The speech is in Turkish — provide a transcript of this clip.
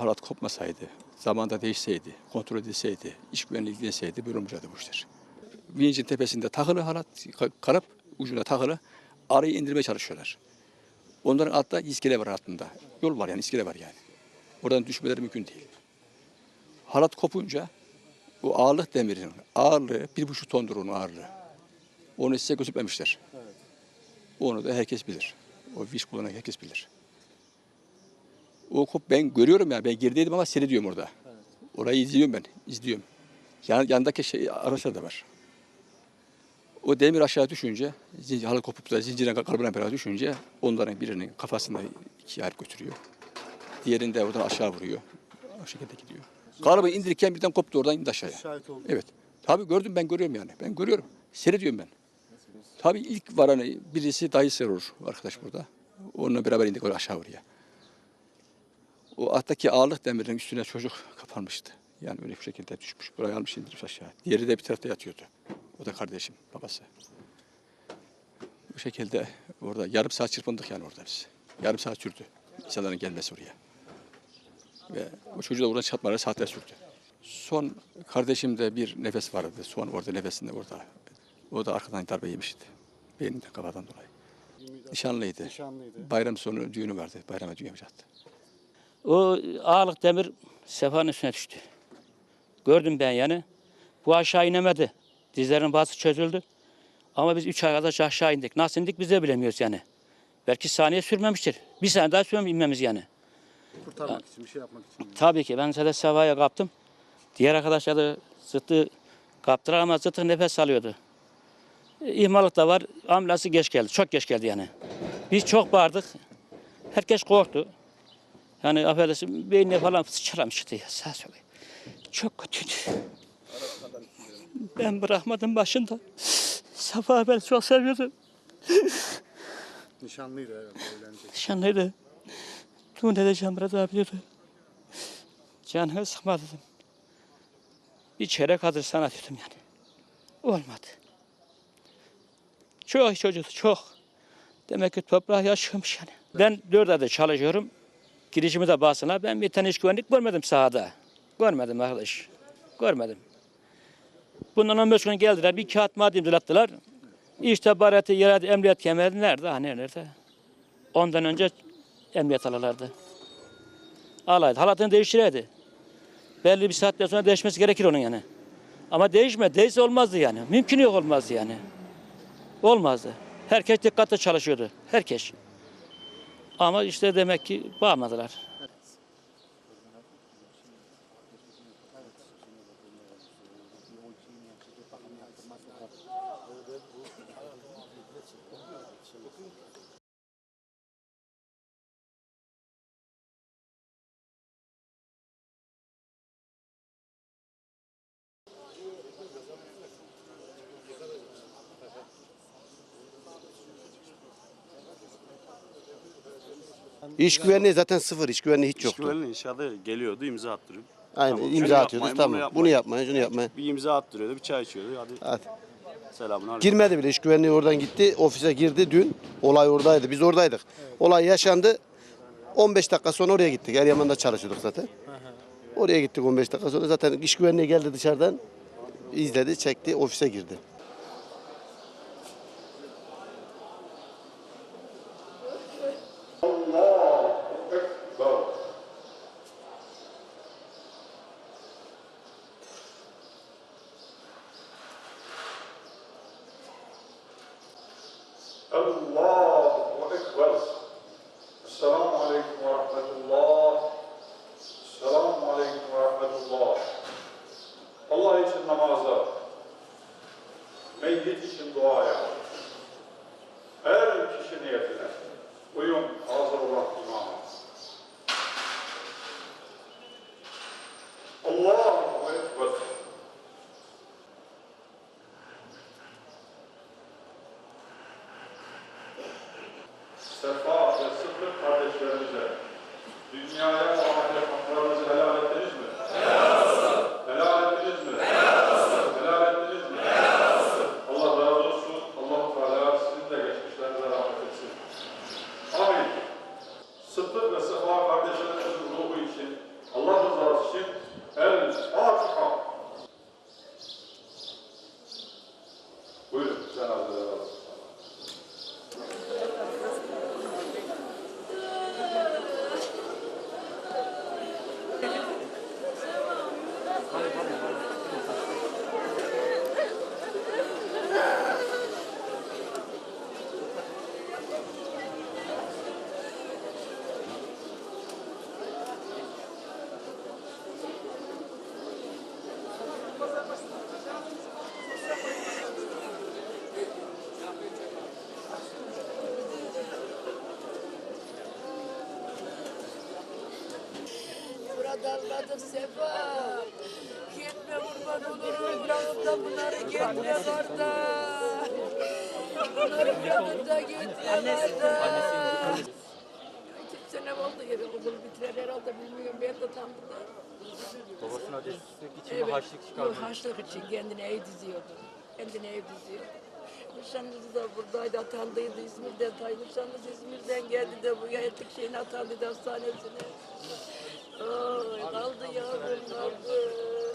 halat kopmasaydı, zamanda değişseydi, kontrol edilseydi, iş güvenliği ilgilenseydi böyle olmayacaktı bu işler. Vincin tepesinde takılı halat, ka- kanıp ucuna takılı arayı indirmeye çalışıyorlar. Onların altta iskele var altında. Yol var yani iskele var yani. Oradan düşmeleri mümkün değil. Halat kopunca o ağırlık demirin ağırlığı bir buçuk tondur onun ağırlığı. Onu size götürmemişler. Onu da herkes bilir. O viş kullanan herkes bilir. O kop ben görüyorum yani ben gerideydim ama seyrediyorum orada. Orayı izliyorum ben, izliyorum. Yan, yanındaki şey araçlar da var. O demir aşağı düşünce, zincir, halı kopup da zincirine kalıbına beraber düşünce onların birinin kafasında iki ayrı götürüyor. Diğerini de oradan aşağı vuruyor. O şekilde gidiyor. Kalıbı indirirken birden koptu oradan indi aşağıya. Şahit oldum. Evet. Tabii gördüm ben görüyorum yani. Ben görüyorum. Seyrediyorum ben. Tabii ilk varanı birisi dayısı olur arkadaş burada. Onunla beraber indik aşağı oraya. O alttaki ağırlık demirin üstüne çocuk kapanmıştı. Yani öyle bir şekilde düşmüş. Buraya almış indirmiş aşağı. Diğeri de bir tarafta yatıyordu. O da kardeşim, babası. Bu şekilde orada yarım saat çırpındık yani orada biz. Yarım saat sürdü insanların gelmesi oraya. Ve o çocuğu da oradan çıkartmaları saatler sürdü. Son kardeşimde bir nefes vardı. Son orada nefesinde orada. O da arkadan darbe yemişti. Beyninden kafadan dolayı. Nişanlıydı. Nişanlıydı. Bayram sonu düğünü vardı. Bayrama düğün yapacaktı. O ağırlık demir sefanın üstüne düştü. Gördüm ben yani. Bu aşağı inemedi. Dizlerin bazı çözüldü. Ama biz üç arkadaş aşağı indik. Nasıl indik biz de bilemiyoruz yani. Belki saniye sürmemiştir. Bir saniye daha sürmem inmemiz yani. Kurtarmak için, bir şey yapmak için. Tabii ki ben mesela sevaya kaptım. Diğer arkadaşlar da zıttı kaptılar ama zıttı nefes alıyordu. İhmallık da var. Ambulansı geç geldi. Çok geç geldi yani. Biz çok bağırdık. Herkes korktu. Yani affedersin beynine falan sıçram çıktı ya sağ sola. Çok kötüydü. Ben bırakmadım başında. Safa ben çok seviyordum. Nişanlıydı evlenecek. Nişanlıydı. Düğün edeceğim Murat abi diyordu. Canını sıkma dedim. Bir çeyrek hazır sana dedim yani. Olmadı. Çok çocuk çok. Demek ki toprağı yaşıyormuş yani. Ben dört ayda çalışıyorum. Girişimi de basına. Ben bir tane iş güvenlik görmedim sahada. Görmedim arkadaş. Görmedim. Bundan 15 gün geldiler. Bir kağıt madde imzalattılar. İşte bareti, yerel emniyet kemeri nerede? Ha nerede? Ondan önce emniyet alırlardı. Alaydı. Halatını değiştireydi. Belli bir saatten sonra değişmesi gerekir onun yani. Ama değişme. Değilse olmazdı yani. Mümkün yok olmazdı yani. Olmazdı. Herkes dikkatli çalışıyordu. Herkes. Ama işte demek ki bağmadılar. İş güvenliği zaten sıfır. İş güvenliği hiç İş yoktu. güvenliği inşaatı geliyordu imza attırıyor. Aynen Tamam, imza şunu atıyorduk yapmayın, tamam. bunu Bunu, yapmayın. yapmayın, şunu yapmayın. Bir imza attırıyordu, bir çay içiyordu. Hadi Hadi. selamun aleyküm. Girmedi bile iş güvenliği oradan gitti. Ofise girdi dün. Olay oradaydı. Biz oradaydık. Olay yaşandı. 15 dakika sonra oraya gittik. Eryaman'da çalışıyorduk zaten. Oraya gittik 15 dakika sonra. Zaten iş güvenliği geldi dışarıdan. izledi, çekti, ofise girdi. Allahu Ekber. Esselamu Aleyküm ve Rahmetullah. Esselamu Aleyküm ve Rahmetullah. Allah için namaza, meyyit için duaya, her kişi niyetine uyum, hazır olan imama. Allahu Ekber. of the darladık sefa. Gitme kurban olurum yanımda bunları gitme kardeş. Bunların yanında gitme kardeş. İki sene oldu yeri okul bitirer herhalde bilmiyorum ben de tam burada. Babasına destek için Evet, haçlık çıkardı? haçlık için kendine ev diziyordu. Kendine ev diziyordu. Nişanlısı da buradaydı, atandıydı İzmir'den. Tay nişanlısı İzmir'den geldi de buraya ettik şeyin atandıydı hastanesine. Oy, kaldı yavrum kaldı.